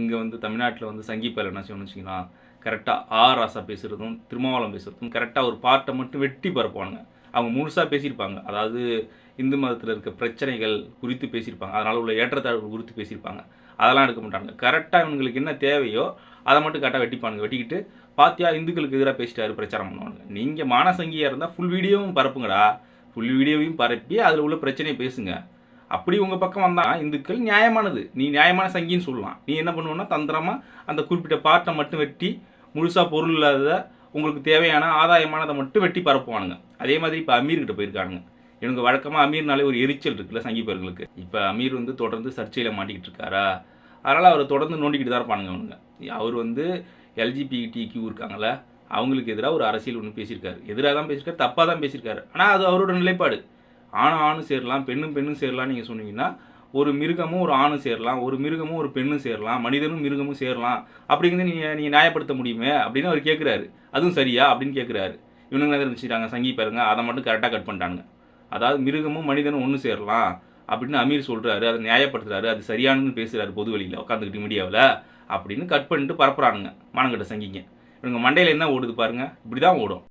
இங்கே வந்து தமிழ்நாட்டில் வந்து சங்கிப்பால் என்ன செய்யணும்னு வச்சிங்கன்னா கரெக்டாக ஆ ராசா பேசுகிறதும் திருமாவளம் பேசுகிறதும் கரெக்டாக ஒரு பார்ட்டை மட்டும் வெட்டி பரப்புவானுங்க. அவங்க முழுசாக பேசியிருப்பாங்க. அதாவது இந்து மதத்தில் இருக்க பிரச்சனைகள் குறித்து பேசியிருப்பாங்க. அதனால் உள்ள ஏற்றத்தாழ்வு குறித்து பேசியிருப்பாங்க. அதெல்லாம் எடுக்க மாட்டாங்க கரெக்டாக இவங்களுக்கு என்ன தேவையோ அதை மட்டும் கரெக்டாக வெட்டிப்பானுங்க. வெட்டிக்கிட்டு பாத்தியா இந்துக்களுக்கு எதிராக பேசிட்டாரு பிரச்சாரம் பண்ணுவாங்க நீங்கள் மானசங்கியாக இருந்தால் ஃபுல் வீடியோவும் பரப்புங்கடா. ஃபுல் வீடியோவையும் பரப்பி அதில் உள்ள பிரச்சனையை பேசுங்க. அப்படி உங்கள் பக்கம் வந்தால் இந்துக்கள் நியாயமானது. நீ நியாயமான சங்கின்னு சொல்லலாம். நீ என்ன பண்ணுவேன்னா தந்திரமாக அந்த குறிப்பிட்ட பார்ட்டை மட்டும் வெட்டி முழுசாக பொருள் இல்லாத உங்களுக்கு தேவையான ஆதாயமானதை மட்டும் வெட்டி பரப்புவானுங்க. அதே மாதிரி இப்போ அமீர்கிட்ட போயிருக்கானுங்க. எனக்கு வழக்கமாக அமீர்னாலே ஒரு எரிச்சல் இருக்குல்ல சங்கீபர்களுக்கு இப்போ அமீர் வந்து தொடர்ந்து சர்ச்சையில் மாட்டிக்கிட்டு இருக்காரா? அதனால் அவர் தொடர்ந்து நோண்டிக்கிட்டு தான் இருப்பானுங்க அவனுங்க. அவர் வந்து எல்ஜிபிடி கியூ இருக்காங்கல்ல அவங்களுக்கு எதிராக ஒரு அரசியல் ஒன்று பேசியிருக்காரு. எதிராக தான் பேசியிருக்காரு தப்பாக தான் பேசியிருக்காரு. ஆனால் அது அவரோட நிலைப்பாடு. ஆணும் ஆணும் சேரலாம் பெண்ணும் பெண்ணும் சேரலாம் நீங்கள் சொன்னீங்கன்னா ஒரு மிருகமும் ஒரு ஆணும் சேரலாம் ஒரு மிருகமும் ஒரு பெண்ணும் சேரலாம் மனிதனும் மிருகமும் சேரலாம். அப்படிங்கிறது நீங்கள் நீங்கள் நியாயப்படுத்த முடியுமே அப்படின்னு அவர் கேட்குறாரு அதுவும் சரியா அப்படின்னு கேட்குறாரு இவனுங்க என்ன நினச்சிட்டாங்க சங்கி பாருங்க. அதை மட்டும் கரெக்டாக கட் பண்ணிட்டானுங்க. அதாவது மிருகமும் மனிதனும் ஒன்று சேரலாம் அப்படின்னு அமீர் சொல்கிறாரு அதை நியாயப்படுத்துறாரு. அது சரியானதுன்னு பேசுகிறாரு பொது வழியில் உட்காந்துக்கிட்டு மீடியாவில் அப்படின்னு கட் பண்ணிட்டு பரப்புறானுங்க. மானங்கட்ட சங்கிங்க. இவங்க மண்டையில் என்ன ஓடுது பாருங்க. இப்படி தான் ஓடும்.